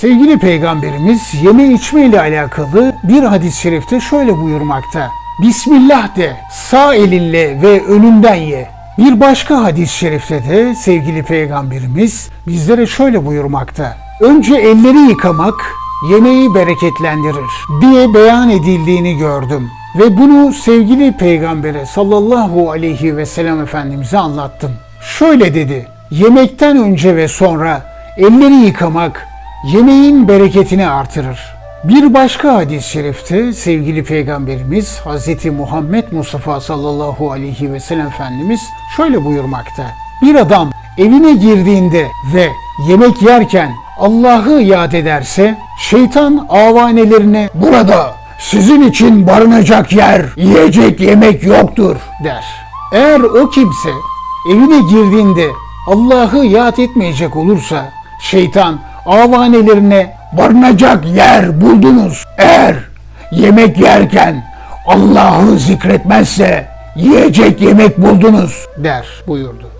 Sevgili peygamberimiz yeme içme ile alakalı bir hadis-i şerifte şöyle buyurmakta. Bismillah de sağ elinle ve önünden ye. Bir başka hadis-i şerifte de sevgili peygamberimiz bizlere şöyle buyurmakta. Önce elleri yıkamak yemeği bereketlendirir diye beyan edildiğini gördüm. Ve bunu sevgili peygambere sallallahu aleyhi ve sellem efendimize anlattım. Şöyle dedi, yemekten önce ve sonra elleri yıkamak yemeğin bereketini artırır. Bir başka hadis-i şerifte sevgili peygamberimiz Hz. Muhammed Mustafa sallallahu aleyhi ve sellem efendimiz şöyle buyurmakta. Bir adam evine girdiğinde ve yemek yerken Allah'ı yad ederse şeytan avanelerine burada sizin için barınacak yer, yiyecek yemek yoktur der. Eğer o kimse evine girdiğinde Allah'ı yad etmeyecek olursa şeytan avanelerine barınacak yer buldunuz. Eğer yemek yerken Allah'ı zikretmezse yiyecek yemek buldunuz der buyurdu.